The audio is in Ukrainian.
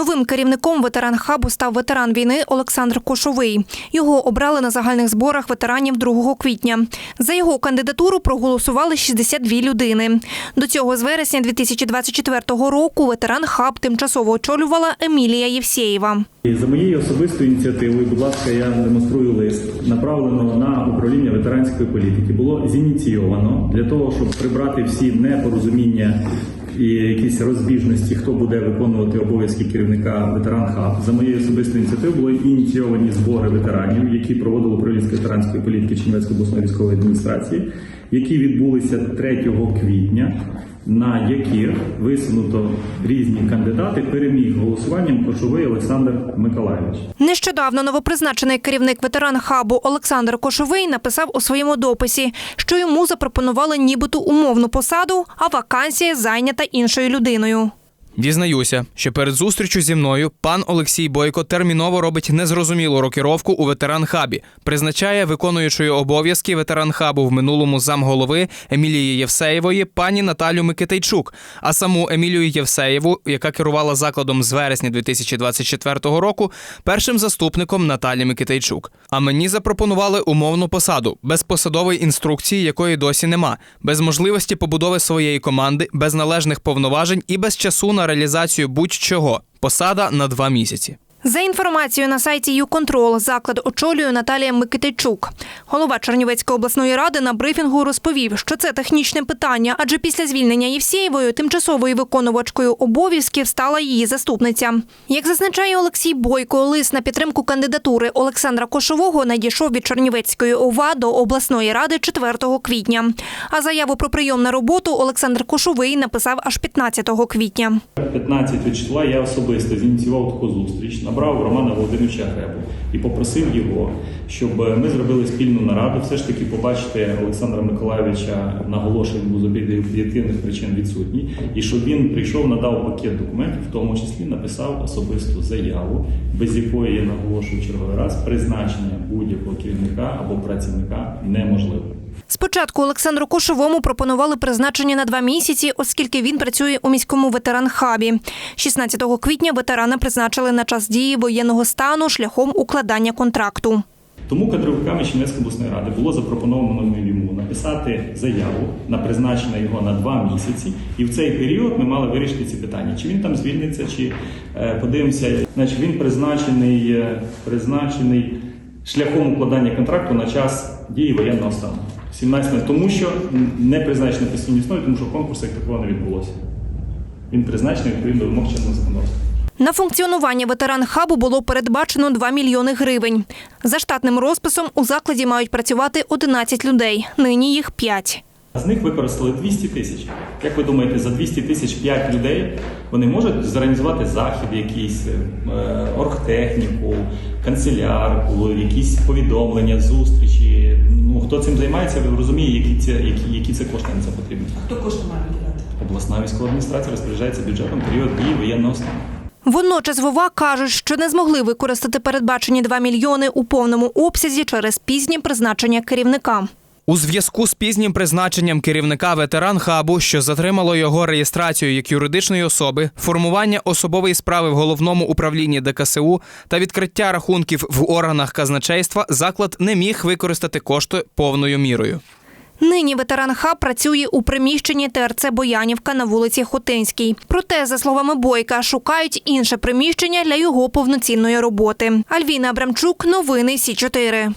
Новим керівником ветеран хабу став ветеран війни Олександр Кошовий. Його обрали на загальних зборах ветеранів 2 квітня. За його кандидатуру проголосували 62 людини. До цього з вересня 2024 року ветеран хаб тимчасово очолювала Емілія Євсєєва. За моєю особистою ініціативою, будь ласка, я демонструю лист, направлено на управління ветеранської політики. Було зініційовано для того, щоб прибрати всі непорозуміння і якісь розбіжності, хто буде виконувати обов'язки керівника ветеран хаб. За моєю особистою ініціативою були ініційовані збори ветеранів, які проводили управлінська ветеранської політики Чернівецької обласної військової адміністрації, які відбулися 3 квітня. На яких висунуто різні кандидати, переміг голосуванням Кошовий Олександр Миколаївич. Нещодавно новопризначений керівник ветеран хабу Олександр Кошовий написав у своєму дописі, що йому запропонували нібито умовну посаду, а вакансія зайнята іншою людиною. Дізнаюся, що перед зустрічю зі мною пан Олексій Бойко терміново робить незрозумілу рокіровку у ветеран хабі, призначає виконуючою обов'язки ветеран хабу в минулому замголови Емілії Євсеєвої пані Наталю Микитайчук, а саму Емілію Євсеєву, яка керувала закладом з вересня 2024 року, першим заступником Наталі Микитайчук. А мені запропонували умовну посаду без посадової інструкції, якої досі нема, без можливості побудови своєї команди, без належних повноважень і без часу на реалізацію будь-чого. Посада на два місяці. За інформацією на сайті «Юконтрол», заклад очолює Наталія Микитайчук. Голова Чернівецької обласної ради на брифінгу розповів, що це технічне питання, адже після звільнення Євсєєвою тимчасовою виконувачкою обов'язків стала її заступниця. Як зазначає Олексій Бойко, лист на підтримку кандидатури Олександра Кошового надійшов від Чернівецької ОВА до обласної ради 4 квітня. А заяву про прийом на роботу Олександр Кошовий написав аж 15 квітня. 15 числа я особисто зініціював таку зустріч, набрав Романа Володимировича Гребу і попросив його, щоб ми зробили спільну нараду, все ж таки побачити Олександра Миколайовича наголошую, з об'єктивних причин відсутній, і щоб він прийшов, надав пакет документів, в тому числі написав особисту заяву, без якої я наголошую черговий раз призначення будь-якого керівника або працівника неможливо. Спочатку Олександру Кошовому пропонували призначення на два місяці, оскільки він працює у міському ветеран-хабі. 16 квітня ветерана призначили на час дії воєнного стану шляхом укладання контракту. Тому кадровиками Чернівецької обласної ради було запропоновано йому написати заяву на призначення його на два місяці, і в цей період ми мали вирішити ці питання: чи він там звільниться, чи е, подивимося. Значить, він призначений, е, призначений шляхом укладання контракту на час дії воєнного стану. 17 тому що не призначено на постійній основі, тому що конкурс як такого не відбулося. Він призначений відповідно вимог чинного законодавства. На функціонування ветеран хабу було передбачено 2 мільйони гривень. За штатним розписом у закладі мають працювати 11 людей. Нині їх 5. З них використали 200 тисяч. Як ви думаєте, за 200 тисяч 5 людей вони можуть зорганізувати захід, якийсь е, оргтехніку, канцелярку, якісь повідомлення, зустрічі. Ну хто цим займається, ви розуміє, які це які, які це кошти на це потрібні. Хто кошти має виділяти? Обласна військова адміністрація розпоряджається бюджетом період дії воєнного стану. Водночас Вова кажуть, що не змогли використати передбачені 2 мільйони у повному обсязі через пізнє призначення керівника. У зв'язку з пізнім призначенням керівника ветеран хабу, що затримало його реєстрацію як юридичної особи, формування особової справи в головному управлінні ДКСУ та відкриття рахунків в органах казначейства, заклад не міг використати кошти повною мірою. Нині ветеран хаб працює у приміщенні ТРЦ Боянівка на вулиці Хотинській. Проте, за словами Бойка, шукають інше приміщення для його повноцінної роботи. Альвіна Абрамчук, новини Сі 4